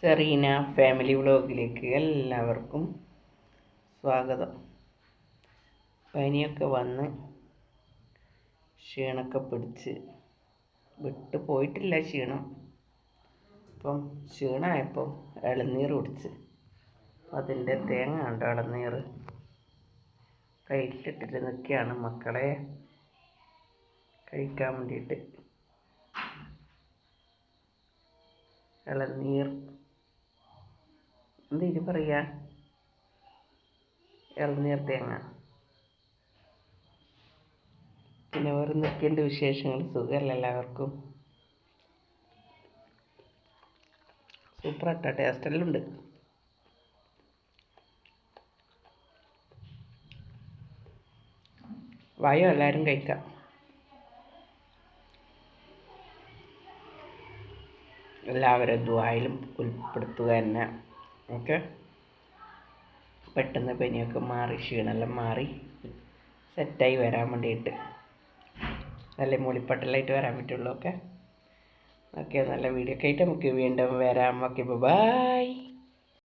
Serena family വ്ളോഗിലേക്ക് എല്ലാവർക്കും സ്വാഗതം. പനിയൊക്കെ വന്ന് ക്ഷീണമൊക്കെ പിടിച്ച് വിട്ടു പോയിട്ടില്ല ക്ഷീണം. അപ്പം ക്ഷീണമായപ്പം ഇളനീർ കുടിച്ച്. അതിന്റെ തേങ്ങ ഉണ്ട് ഇളനീർ കയ്യിലിട്ടിട്ട് നിൽക്കുകയാണ് മക്കളെ. കഴിക്കാൻ വേണ്ടിയിട്ട്. ഇളനീർ എന്താ ഇത് പറയാ? ഇളനീർ തേങ്ങ. പിന്നെ വേറെ നിൽക്കേണ്ട വിശേഷങ്ങൾ? സുഖമല്ല എല്ലാവർക്കും? സൂപ്പറാട്ടോ ടേസ്റ്റ് എല്ലാം ഉണ്ട്. വായോ എല്ലാവരും കഴിക്കാം. എല്ലാവരും ദ്വായിലും ഉൾപ്പെടുത്തുക തന്നെ. ഓക്കെ. പെട്ടെന്ന് പനിയൊക്കെ മാറി ക്ഷീണമെല്ലാം മാറി. സെറ്റായി വരാൻ വേണ്ടിയിട്ട്. നല്ല മൂളിപ്പട്ടലായിട്ട് വരാൻ പറ്റുള്ളൂ ഓക്കെ. ഓക്കെ നല്ല വീഡിയോ ഒക്കെ ആയിട്ട് നമുക്ക് വീണ്ടും വരാം. Okay bye.